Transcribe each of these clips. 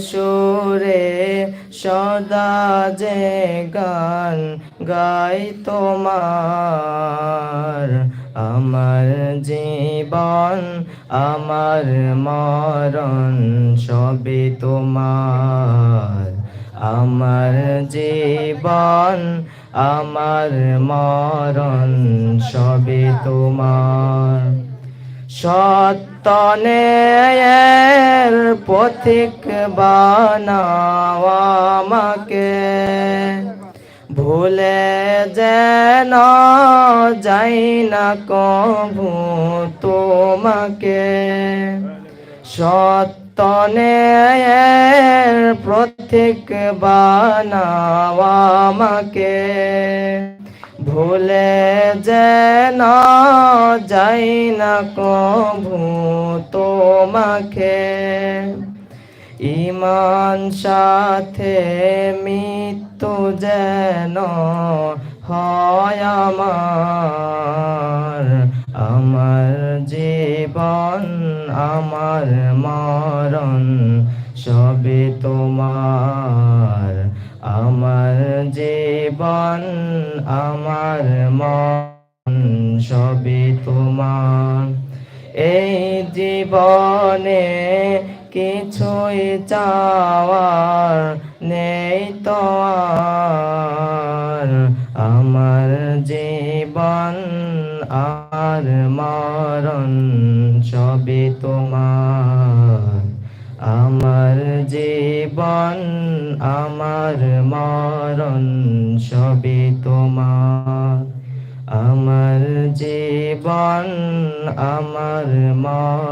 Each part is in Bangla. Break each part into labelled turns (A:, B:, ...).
A: সুরে সদা যে গান গাই তোমার। আমার জীবন, আমার মরণ সবে তোমার। আমার জীবন, আমার মরণ সবে তোমার। সত্যনের পথিক বানাও আমাকে। ভুলে যেন যাই না কভু তোমাকে। সত্যনের প্রত্যেক বানাও আমাকে। ভুলে যেন যাই না কভু তোমাকে। ইমান সাথে মৃত্যু যেন হয় আমার। আমার জীবন, আমার মরণ সবে তোমার। আমার জীবন আমার কিছুই চাওয়ার নেই তো আমার জীবন আর মরণ সবে তোমার। আমার জীবন, আমার মরণ সবে তোমার। আমার জীবন, আমার মরণ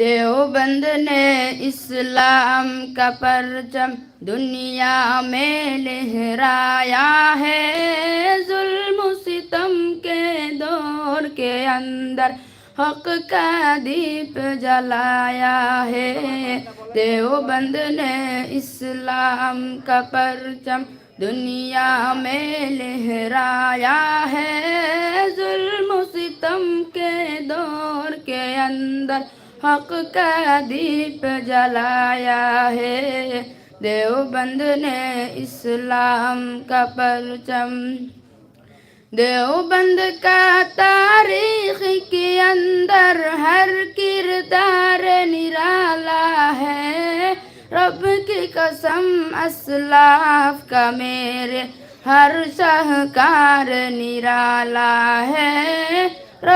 A: دیوبند
B: نے اسلام کا پرچم دنیا میں لہرایا ہے۔ ظلم و ستم کے دور کے اندر حق کا دیپ جلایا ہے۔ دیوبند نے اسلام کا پرچم دنیا میں لہرایا ہے۔ ظلم و ستم کے دور کے اندر حق کا دیپ جلایا ہے۔ دیوبند نے اسلام کا پرچم۔ دیوبند کا تاریخ کے اندر ہر کردار نرالا ہے۔ رب کی قسم اسلاف کا میرے ہر شہکار نرالا ہے۔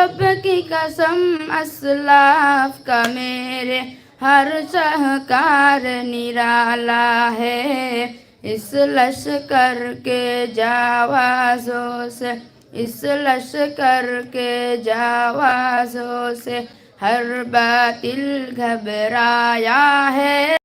B: رب کی قسم، اسلاف کا میرے ہر سہکار نرالا ہے۔ اس لشکر کے جاوازوں سے، اس لشکر کے جاوازوں سے ہر باطل گھبرایا ہے۔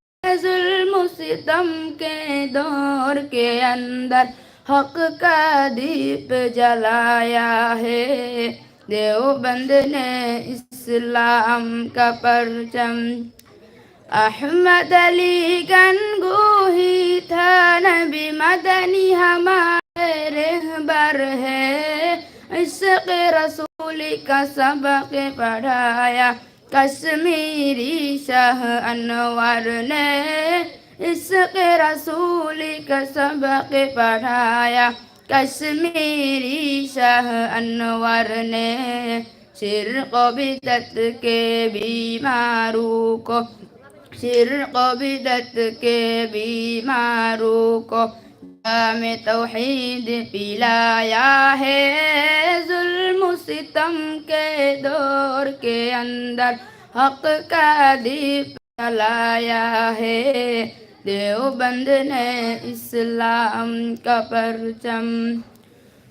B: ظلم ستم کے دور کے اندر حق کا دیپ جلایا ہے۔ دیوبند نے اسلام کا پرچم احمد علی گنگو ہی تھا نبی مدنی ہمارے رہبر ہے عشق رسول کا سبق پڑھایا کشمیری شاہ انور نے عشق رسول کا سبق پڑھایا کشمیری شاہ انور نے شرق و بدت کے بیماروں کو شرق و بدت کے بیماروں کو جام توحید پلایا ہے۔ ظلم و ستم کے دور کے اندر حق کا دیپ جلایا ہے۔ دیوبند نے اسلام کا پرچم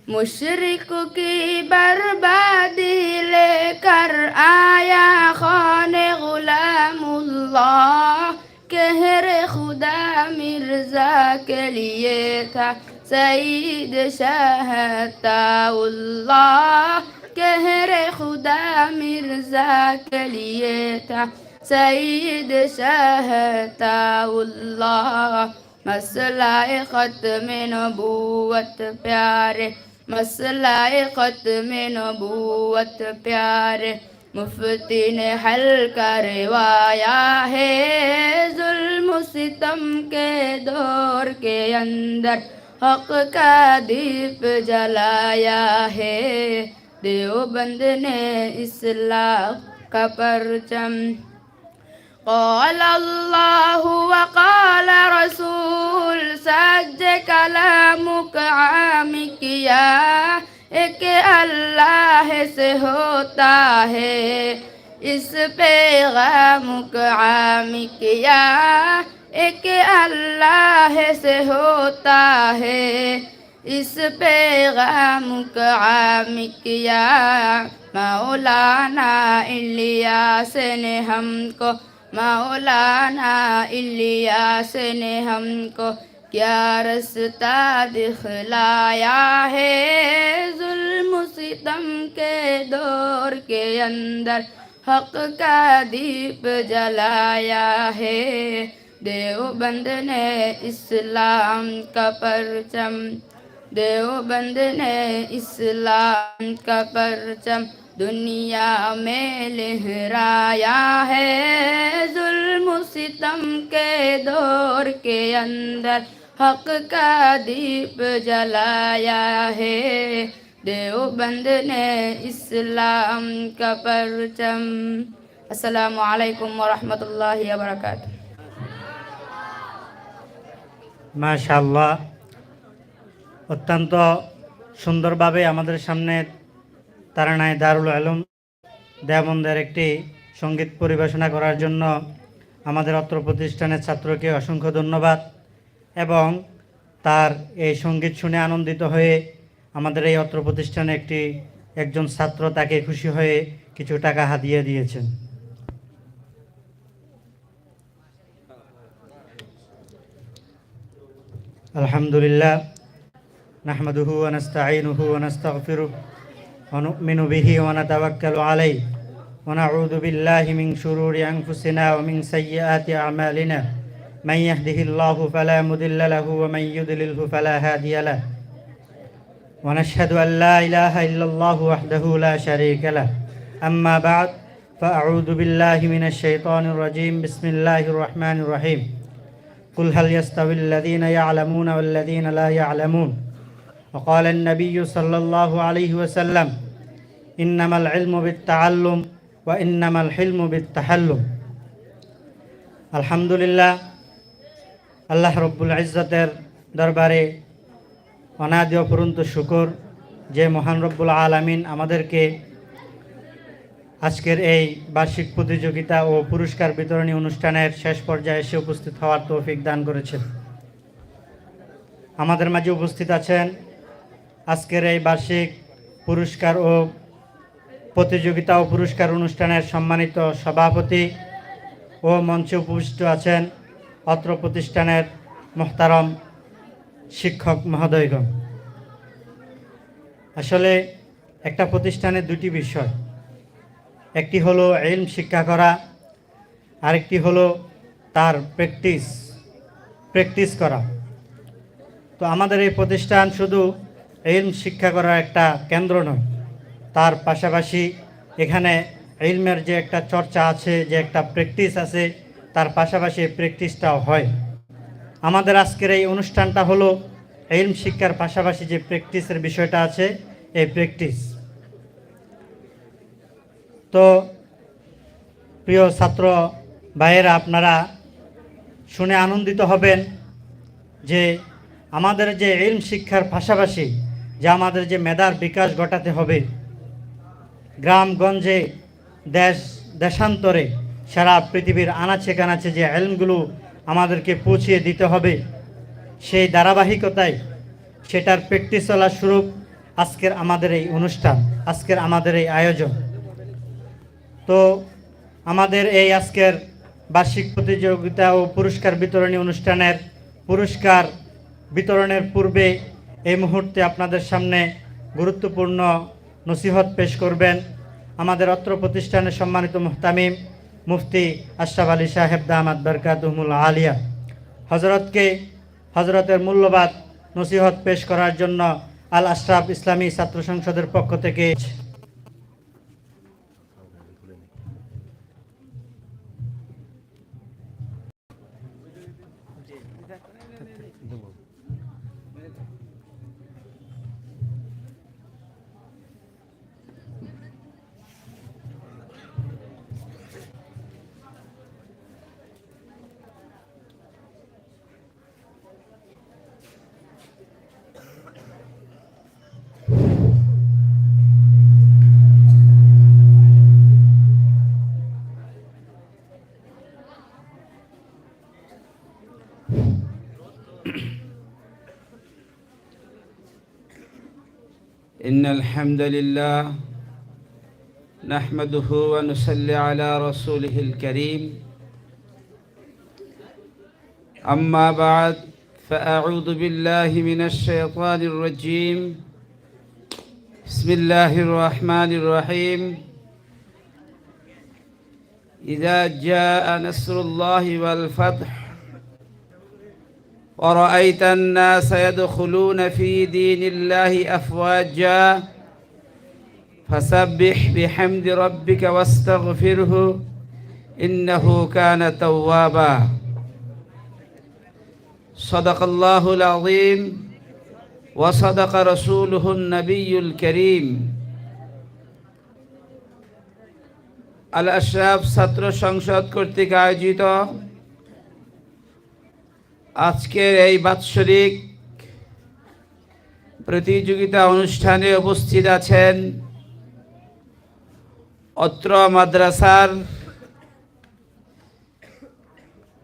B: مشرق کی بربادی لے کر آیا خان غلام اللہ کہر خدا مرزا کے لیے تھا سعید شہتا اللہ کہر خدا مرزا کے لیے تھا سید شہتا اللہ مسئلہ ختم نبوت پیارے مسئلہ ختم نبوت پیارے، مفتی نے حل کروایا ہے ظلم و ستم کے دور کے اندر، حق کا دیپ جلایا ہے۔ دیوبند نے اصلاح کا پرچم قال الله وقال رسول سج كلامك عامك يا ایک اللہ سے ہوتا ہے اس پیغام عامک کیا ایک اللہ سے ہوتا ہے اس پیغام عامک کیا مولانا الیاس نے ہم کو مولانا الیاس نے ہم کو کیا رستہ دکھلایا ہے؟ ظلم ستم کے دور کے اندر حق کا دیپ جلایا ہے۔ دیوبند نے اسلام کا پرچم، دیوبند نے اسلام کا پرچم दुनिया में लहराया है जुल्म सितम के दौर के अंदर हक का दीप जलाया है देवबंद ने इस्लाम का परचम अस्सलामु अलैकुम वरहमतुल्लाहि वबरकातुहू
C: মাশাল্লাহ অত্যন্ত সুন্দরভাবে আমাদের সামনে তারানায় দারুল আলম। দেবন্দের একটি সংগীত পরিবেশনা করার জন্য আমাদের অত্র প্রতিষ্ঠানের ছাত্রকে অসংখ্য ধন্যবাদ এবং তার এই সংগীত শুনে আনন্দিত হয়ে আমাদের এই অত্র প্রতিষ্ঠানে একটি, একজন ছাত্র তাকে খুশি হয়ে কিছু টাকা হাতিয়ে দিয়েছেন। আলহামদুলিল্লাহ, নাহমাদুহু আনাস্তাইনুহু আনাস্তাগফিরুহ ونؤمن به ونتوكل عليه ونعوذ بالله من شرور أنفسنا ومن سيئات أعمالنا. من يهده الله فلا مضل له ومن يضلله فلا هادي له. ونشهد أن لا إله إلا الله وحده لا شريك له. أما بعد فأعوذ بالله من الشيطان الرجيم. بسم الله الرحمن الرحيم. قل هل يستوي الذين يعلمون والذين لا يعلمون؟ وقال النبي صلى الله عليه وسلم إنما العلم بالتعلم وإنما الحلم بالتحلم আলহামদুলিল্লাহ আল্লাহ রব্বুল ইজ্জতের দরবারে অনাদি অপরন্ত শুকর যে মহান রব্বুল আলামিন আমাদেরকে আজকের এই বার্ষিক প্রতিযোগিতা ও পুরস্কার বিতরণী অনুষ্ঠানের শেষ পর্যায়ে এসে উপস্থিত হওয়ার তৌফিক দান করেছেন আমাদের মাঝে উপস্থিত আছেন আজকের এই বার্ষিক পুরস্কার ও প্রতিযোগিতা ও পুরস্কার অনুষ্ঠানের সম্মানিত সভাপতি ও মঞ্চে উপস্থিত আছেন অত্র প্রতিষ্ঠানের মোহতারম শিক্ষক মহোদয়গণ। আসলে একটা প্রতিষ্ঠানের দুটি বিষয়। একটি হলো এলম শিক্ষা করা, আরেকটি হলো তার প্র্যাকটিস প্র্যাকটিস করা। তো আমাদের এই প্রতিষ্ঠান শুধু এলম শিক্ষা করার একটা কেন্দ্র নয়। তার পাশাপাশি এখানে এলমের যে একটা চর্চা আছে, যে একটা প্র্যাকটিস আছে, তার পাশাপাশি প্র্যাকটিসটাও হয়। আমাদের আজকের এই অনুষ্ঠানটা হলো এলম শিক্ষার পাশাপাশি যে প্র্যাকটিসের বিষয়টা আছে, এই প্র্যাকটিস। তো প্রিয় ছাত্র ভাইয়েরা, আপনারা শুনে আনন্দিত হবেন যে আমাদের যে ইলম শিক্ষার পাশাপাশি যে আমাদের যে মেধার বিকাশ ঘটাতে হবে। গ্রামগঞ্জে দেশ, দেশান্তরে সারা পৃথিবীর আনাচে কানাচে যে এলমগুলো আমাদেরকে পৌঁছিয়ে দিতে হবে, সেই ধারাবাহিকতায় সেটার প্র্যাকটিস চলা স্বরূপ আজকের আমাদের এই অনুষ্ঠান, আজকের আমাদের এই আয়োজন। তো আমাদের এই আজকের বার্ষিক প্রতিযোগিতা ও পুরস্কার বিতরণী অনুষ্ঠানের পুরস্কার বিতরণের পূর্বে এই মুহূর্তে আপনাদের সামনে গুরুত্বপূর্ণ নসিহত পেশ করবেন আমাদের অত্র প্রতিষ্ঠানের সম্মানিত মুহতামিম মুফতি আশরাফ আলী সাহেব দামাদ বরকাতহমুল আলিয়া। হজরতকে হজরতের মূল্যবাদ নসিহত পেশ করার জন্য আল আশরাফ ইসলামী ছাত্র সংসদের পক্ষ থেকে
D: الحمد لله نحمده ونصلي على رسوله الكريم. أما بعد فأعوذ بالله من الشيطان الرجيم. بسم الله الرحمن الرحيم. إذا جاء نصر الله والفتح ورأيت الناس يدخلون في دين الله أفواجا فسبح بحمد ربك واستغفره إنه كان توابا صدق الله العظيم وصدق رسوله النبي الكريم আল আশরাফ ছাত্র সংসদ কর্তৃক আয়োজিত আজকের এই বাৎসরিক প্রতিযোগিতা অনুষ্ঠানে উপস্থিত আছেন অত্র মাদ্রাসার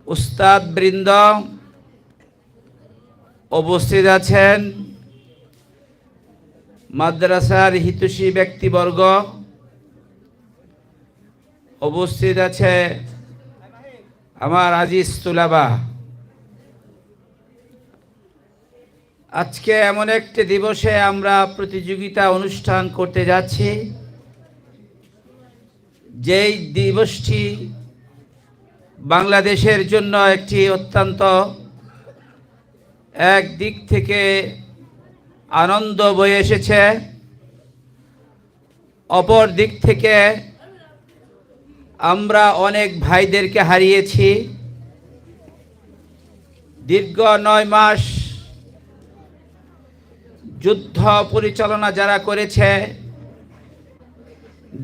D: উস্তাদ বৃন্দ উপস্থিত আছেন মাদ্রাসার হিতুষী ব্যক্তিবর্গ, উপস্থিত আছে আমার আজিজ তুলাবা। আজকে এমন একটি দিবসে আমরা প্রতিযোগিতা অনুষ্ঠান করতে যাচ্ছি। যেই দিবসটি বাংলাদেশের জন্য একটি অত্যন্ত এক দিক থেকে আনন্দ বয়ে এসেছে, অপর দিক থেকে আমরা অনেক ভাইদেরকে হারিয়েছি। দীর্ঘ নয় মাস যুদ্ধ পরিচালনা যারা করেছে,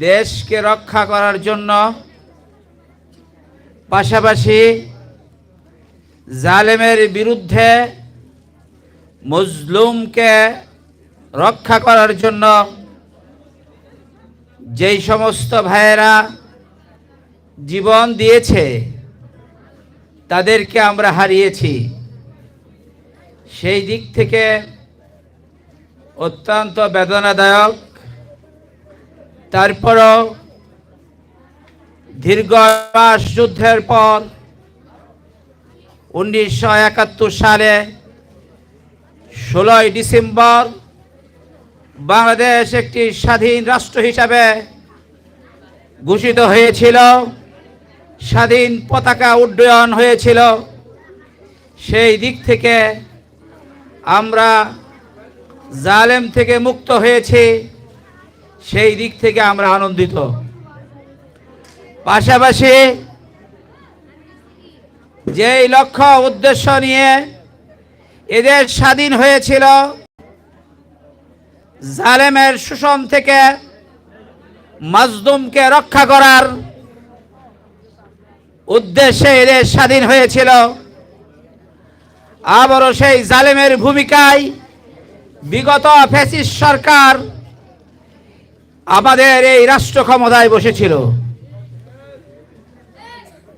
D: দেশকে রক্ষা করার জন্য পাশাপাশি জালেমের বিরুদ্ধে মজলুমকে রক্ষা করার জন্য যেই সমস্ত ভাইয়েরা জীবন দিয়েছে, তাদেরকে আমরা হারিয়েছি। সেই দিক থেকে অত্যন্ত বেদনাদায়ক। তারপরও দীর্ঘ মাস যুদ্ধের পর উনিশশো একাত্তর সালে ষোলোই ডিসেম্বর বাংলাদেশ একটি স্বাধীন রাষ্ট্র হিসাবে ঘোষিত হয়েছিল। স্বাধীন পতাকা উড্ডয়ন হয়েছিল। সেই দিক থেকে আমরা জালেম থেকে মুক্ত হয়েছে, সেই দিক থেকে আমরা আনন্দিত। পাশাপাশি যেই লক্ষ্য উদ্দেশ্য নিয়ে এদের স্বাধীন হয়েছিল, জালেমের শোষণ থেকে মাজদুমকে রক্ষা করার উদ্দেশ্যে এদের স্বাধীন হয়েছিল। আবারও সেই জালেমের ভূমিকায় বিগত ফ্যাসিস্ট সরকার আমাদের এই রাষ্ট্র ক্ষমতায় বসেছিল।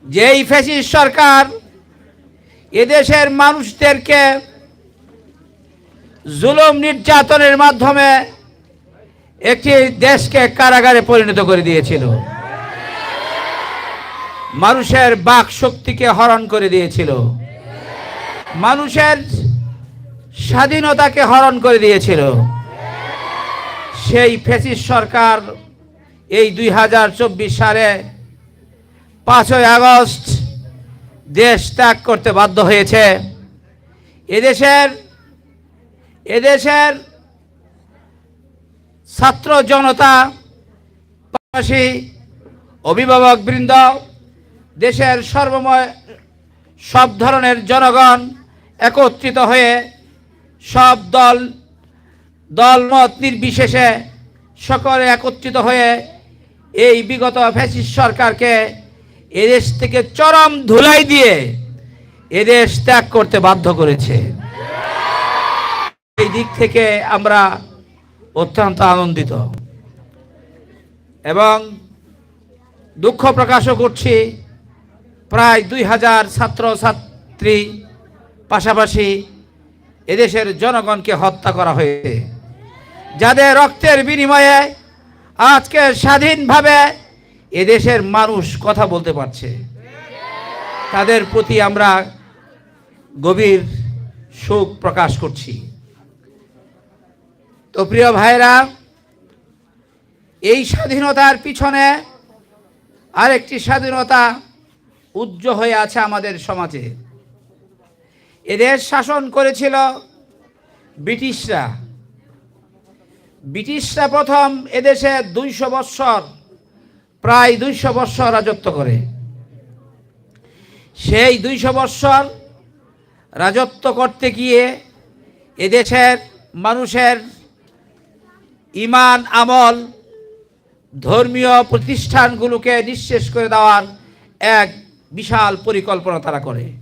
D: যেই ফ্যাসিস্ট সরকার এদেশের মানুষদেরকে জুলুম নির্যাতনের মাধ্যমে একটি দেশকে কারাগারে পরিণত করে দিয়েছিল। মানুষের বাক শক্তিকে হরণ করে দিয়েছিল। মানুষের স্বাধীনতাকে হরণ করে দিয়েছিল। সেই ফেসিস সরকার এই দুই হাজার চব্বিশ সালে পাঁচই আগস্ট দেশ ত্যাগ করতে বাধ্য হয়েছে। এদেশের এদেশের ছাত্র জনতা, পাশাপাশি অভিভাবক বৃন্দ, দেশের সর্বময় সব ধরনের জনগণ একত্রিত হয়ে সব দল দলমত নির্বিশেষে সকলে একত্রিত হয়ে এই বিগত ফ্যাসিস্ট সরকারকে এদেশ থেকে চরম ধুলাই দিয়ে এদেশ ত্যাগ করতে বাধ্য করেছে। এই দিক থেকে আমরা অত্যন্ত আনন্দিত এবং দুঃখ প্রকাশও করছি। প্রায় দুই হাজার ছাত্র ছাত্রী পাশাপাশি এদেশের জনগণকে হত্যা করা হয়েছে। যাদের রক্তের বিনিময়ে আজকে স্বাধীনভাবে এদেশের মানুষ কথা বলতে পারছে, তাদের প্রতি আমরা গভীর শোক প্রকাশ করছি। তো প্রিয় ভাইরা এই স্বাধীনতার পিছনে আরেকটি স্বাধীনতা উজ্জ্ব হয়ে আছে আমাদের সমাজে। এদের শাসন করেছিল ব্রিটিশরা। ব্রিটিশরা প্রথম এদেশে দুইশো বৎসর, প্রায় দুইশো বৎসর রাজত্ব করে। সেই দুইশো বৎসর রাজত্ব করতে গিয়ে এদেশের মানুষের ইমান, আমল, ধর্মীয় প্রতিষ্ঠানগুলোকে নিঃশেষ করে দেওয়ার এক বিশাল পরিকল্পনা তারা করে।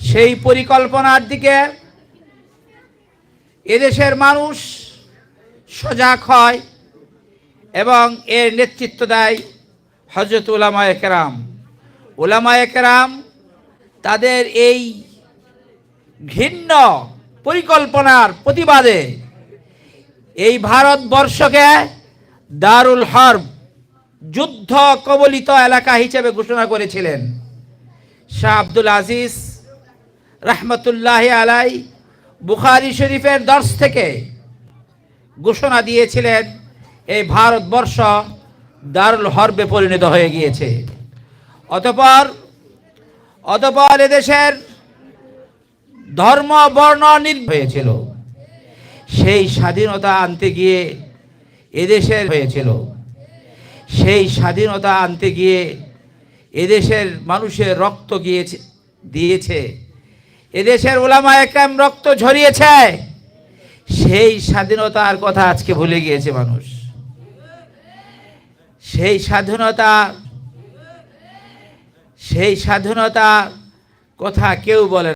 D: সেই পরিকল্পনার দিকে এদেশের মানুষ সজাগ হয় এবং এর নেতৃত্ব দেয় হজরত উলামায়ে কেরাম। উলামায়ে কেরাম তাদের এই ঘৃণ্য পরিকল্পনার প্রতিবাদে এই ভারতবর্ষকে দারুল হরব যুদ্ধ কবলিত এলাকা হিসেবে ঘোষণা করেছিলেন। শাহ আব্দুল আজিজ রহমতুল্লাহ আলাই, বুখারি শরীফের দর্শ থেকে ঘোষণা দিয়েছিলেন, এই ভারতবর্ষ দারুল হরবে পরিণত হয়ে গিয়েছে। অতপর অতপর এদেশের ধর্ম, বর্ণ হয়েছিল। সেই স্বাধীনতা আনতে গিয়ে এদেশের হয়েছিল। সেই স্বাধীনতা আনতে গিয়ে এদেশের মানুষের রক্ত গিয়েছে দিয়েছে। এদেশের ওলামা একরাম রক্ত ঝরিয়েছে সেই স্বাধীনতার কথা আজকে ভুলে গিয়েছে মানুষ সেই স্বাধীনতা সেই স্বাধীনতা কথা কেউ বলে।